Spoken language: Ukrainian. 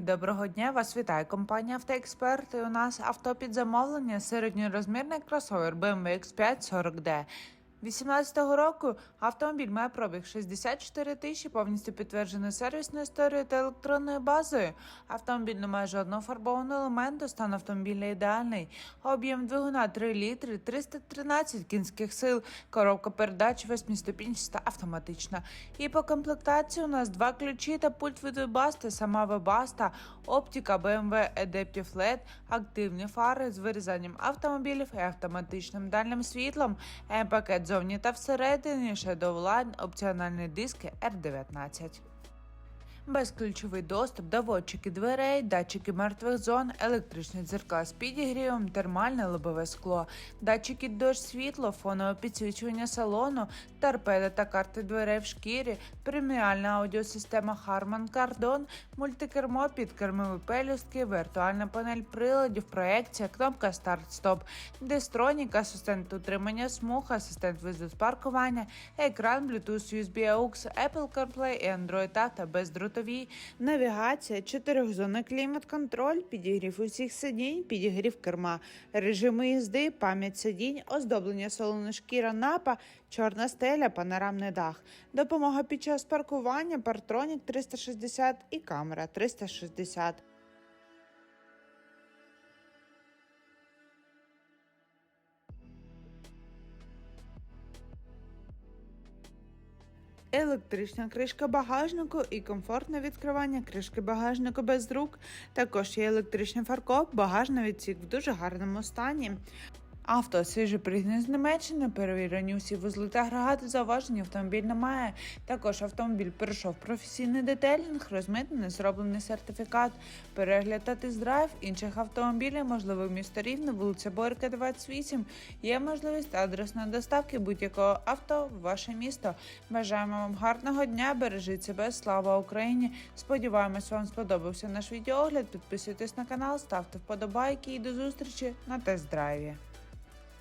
Доброго дня, вас вітає компанія Автоексперт. І у нас авто під замовлення середньорозмірний кросовер BMW X5 40D. 18-го року автомобіль має пробіг 64 тисячі, повністю підтверджений сервісною історією та електронною базою. Автомобіль не має жодного фарбованого елементу, стан автомобіля ідеальний. Об'єм двигуна 3 літри, 313 кінських сил, коробка передач 8-ступінчаста автоматична. І по комплектації у нас два ключі та пульт від Webaста, сама Webaста, оптика BMW Adaptive LED, активні фари з вирізанням автомобілів і автоматичним дальнім світлом, М-пакет зовні та всередині, Shadow Line, опціональні диски R19. Безключовий доступ, доводчики дверей, датчики мертвих зон, електричні дзеркала з підігрівом, термальне лобове скло, датчики дощ світло, фонове підсвічування салону, торпеда та карти дверей в шкірі, преміальна аудіосистема Harman Kardon, мультикермо, підкермові пелюстки, віртуальна панель приладів, проекція, кнопка старт-стоп, дистронік, асистент утримання смуг, асистент визву з паркування, екран, Bluetooth, USB AUX, Apple CarPlay і Android Auto бездротові, навігація, чотирьохзонний клімат-контроль, підігрів усіх сидінь, підігрів керма, режими їзди, пам'ять сидінь, оздоблення салону шкіра напа, чорна стеля, панорамний дах, допомога під час паркування, партронік 360 і камера 360. Електрична кришка багажнику і комфортне відкривання кришки багажнику без рук. Також є електричний фаркоп, багажний відсік в дуже гарному стані. Авто свіже пригнаний з Німеччини, перевірені усі вузли та агрегати, зауважень автомобіль немає. Також автомобіль пройшов професійний детелінг, розмитнений, зроблений сертифікат, перегляд та тест-драйв інших автомобілів, можливо, місто Рівне, вулиця Борка, 28. Є можливість адресної доставки будь-якого авто в ваше місто. Бажаємо вам гарного дня, бережіть себе, слава Україні! Сподіваємось, вам сподобався наш відеогляд. Підписуйтесь на канал, ставте вподобайки і до зустрічі на тест-драйві.